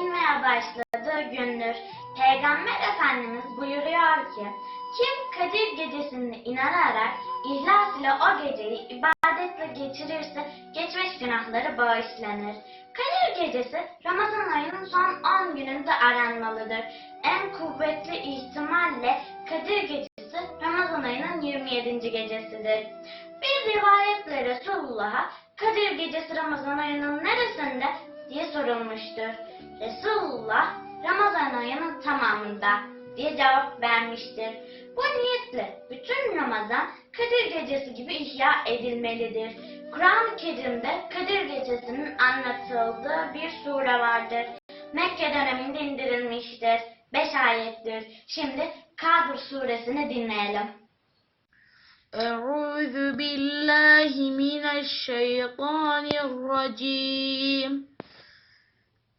inmeye başladığı gündür. Peygamber Efendimiz buyuruyor ki, kim Kadir Gecesi'ne inanarak ihlas ile o geceyi ibadetle geçirirse geçmiş günahları bağışlanır. Kadir Gecesi Ramazan ayının son 10 gününde aranmalıdır. En kuvvetli ihtimalle Kadir Gecesi Ramazan ayının 27. gecesidir. Bir rivayetle Resulullah'a Kadir Gecesi Ramazan ayının neresinde diye sorulmuştur. Resulullah Ramazan ayının tamamında diye cevap vermiştir. Bu niyetle bütün Ramazan Kadir Gecesi gibi ihya edilmelidir. Kur'an-ı Kerim'de Kadir Gecesi'nin anlatıldığı bir sure vardır. Mekke döneminde indirilmiştir. Beş ayettir. Şimdi Kadir suresini dinleyelim. أعوذ بالله من الشيطان الرجيم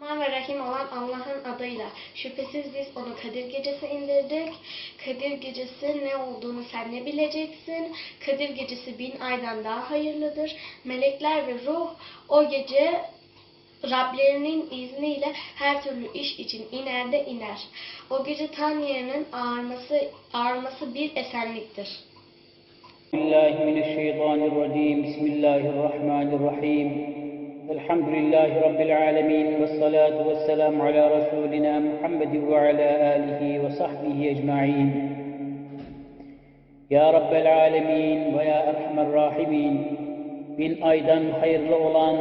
Rahman ve Rahim olan Allah'ın adıyla şüphesiz biz onu Kadir Gecesi indirdik. Kadir Gecesi ne olduğunu sen ne bileceksin? Kadir Gecesi bin aydan daha hayırlıdır. Melekler ve ruh o gece Rablerinin izniyle her türlü iş için iner de iner. O gece tan yerinin ağarması, ağarması bir esenliktir. Bismillahirrahmanirrahim. الحمد لله رب العالمين والصلاة والسلام على رسولنا محمد وعلى آله وصحبه أجمعين Ya Rabbel Alemin ve Ya Erhamer Rahimin bin aydan hayırlı olan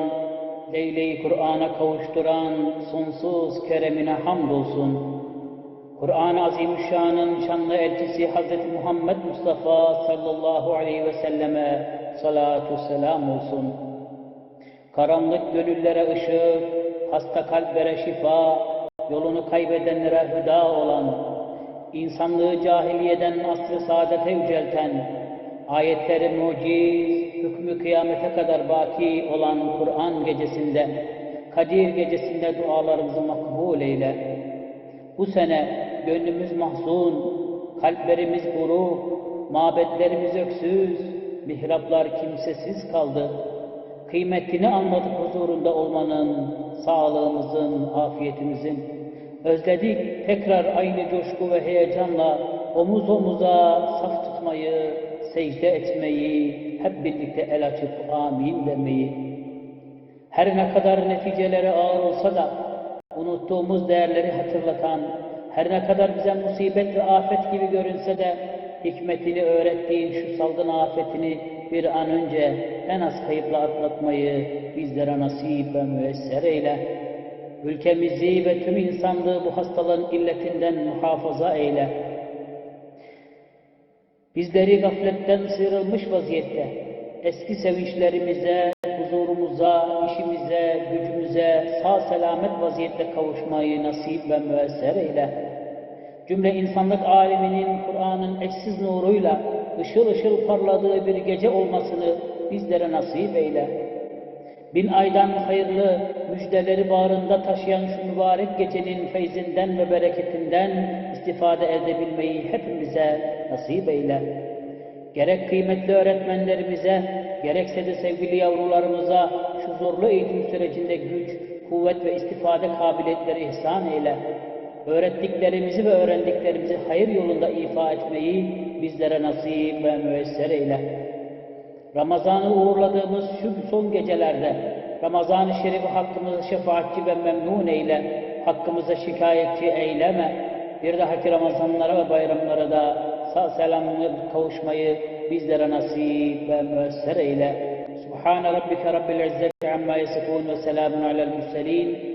Leyle-i Kur'an'a kavuşturan sonsuz keremine hamdolsun. Kur'an-ı Azimüşşan'ın şanlı elçisi Hz. Muhammed Mustafa sallallahu aleyhi ve selleme salatu selam olsun. Karanlık gönüllere ışık, hasta kalplere şifa, yolunu kaybedenlere hüda olan, insanlığı cahiliyeden asr-ı saadete yücelten, ayetleri muciz, hükmü kıyamete kadar baki olan Kur'an gecesinde, Kadir gecesinde dualarımızı makbul eyle. Bu sene gönlümüz mahzun, kalplerimiz buruk, mabetlerimiz öksüz, mihraplar kimsesiz kaldı. Kıymetini anladık huzurunda olmanın, sağlığımızın, afiyetimizin. Özledik tekrar aynı coşku ve heyecanla omuz omuza saf tutmayı, secde etmeyi, hep birlikte el açıp amin demeyi. Her ne kadar neticeleri ağır olsa da unuttuğumuz değerleri hatırlatan, her ne kadar bize musibet ve afet gibi görünse de hikmetini öğrettiğin şu salgın afetini bir an önce en az kayıpla atlatmayı bizlere nasip ve müesser eyle. Ülkemizi ve tüm insanlığı bu hastalığın illetinden muhafaza eyle. Bizleri gafletten sıyrılmış vaziyette eski sevinçlerimize, huzurumuza, işimize, gücümüze sağ selamet vaziyette kavuşmayı nasip ve müesser eyle. Cümle insanlık aleminin Kur'an'ın eşsiz nuruyla ışıl ışıl parladığı bir gece olmasını bizlere nasip eyle. Bin aydan hayırlı müjdeleri bağrında taşıyan şu mübarek gecenin feyzinden ve bereketinden istifade edebilmeyi hepimize nasip eyle. Gerek kıymetli öğretmenlerimize, gerekse de sevgili yavrularımıza şu zorlu eğitim sürecinde güç, kuvvet ve istifade kabiliyetleri ihsan eyle. Öğrettiklerimizi ve öğrendiklerimizi hayır yolunda ifa etmeyi bizlere nasip ve müesser eyle. Ramazan'ı uğurladığımız şu son gecelerde Ramazan-ı Şerif'i hakkımızı şefaatçi ve memnun eyle, hakkımıza şikayetçi eyleme, bir dahaki Ramazanlara ve bayramlara da sağ selamlı kavuşmayı bizlere nasip ve müesser eyle. Subhane rabbike rabbil izzeti amma yasifun ve selamun alel murselin